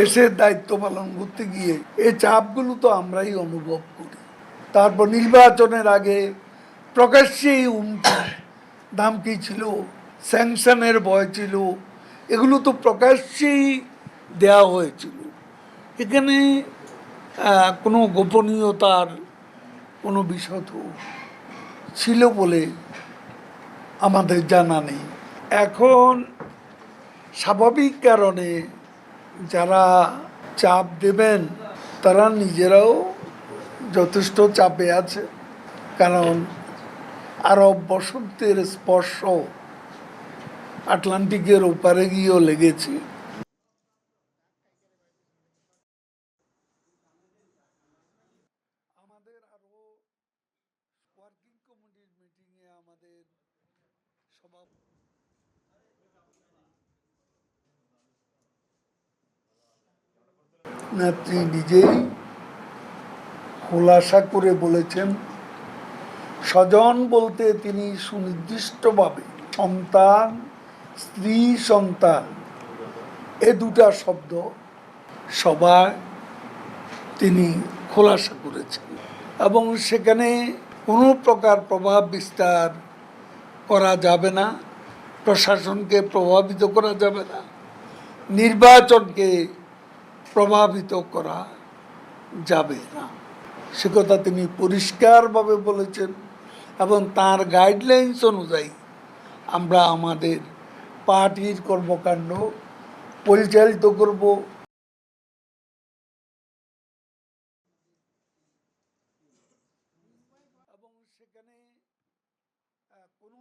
দেশের দায়িত্ব পালন করতে গিয়ে এই চাপগুলো তো আমরাই অনুভব করি। তারপর নির্বাচনের আগে প্রকাশ্যেই হুমকি, ধামকি ছিল, স্যাংশনের ভয় ছিল, এগুলো তো প্রকাশ্যেই দেয়া হয়েছিল। এখানে কোনো গোপনীয়তার কোনো বিষয় ছিল বলে আমাদের জানা নেই। এখন স্বাভাবিক কারণে যারা চাপ দেবেন, তারা নিজেরাও যথেষ্ট চাপে আছে। কারণ আরব বসন্তের স্পর্শ আটলান্টিকের ওপারে গিয়েও লেগেছে। আমাদের মিটিংয়ে আমাদের নেত্রী নিজেই খোলাসা করে বলেছেন, স্বজন বলতে তিনি সুনির্দিষ্টভাবে সন্তান, স্ত্রী সন্তান, এ দুটা শব্দ সবাই তিনি খোলাসা করেছেন এবং সেখানে কোনো প্রকার প্রভাব বিস্তার করা যাবে না, প্রশাসনকে প্রভাবিত করা যাবে না, নির্বাচনকে প্রভাবিত করা যাবে না। সে কথা তিনি পরিষ্কারভাবে বলেছেন এবং তার গাইডলাইন্স অনুযায়ী আমরা আমাদের পার্টির কর্মকাণ্ড পরিচালিত করব। এবং সেখানে কোনো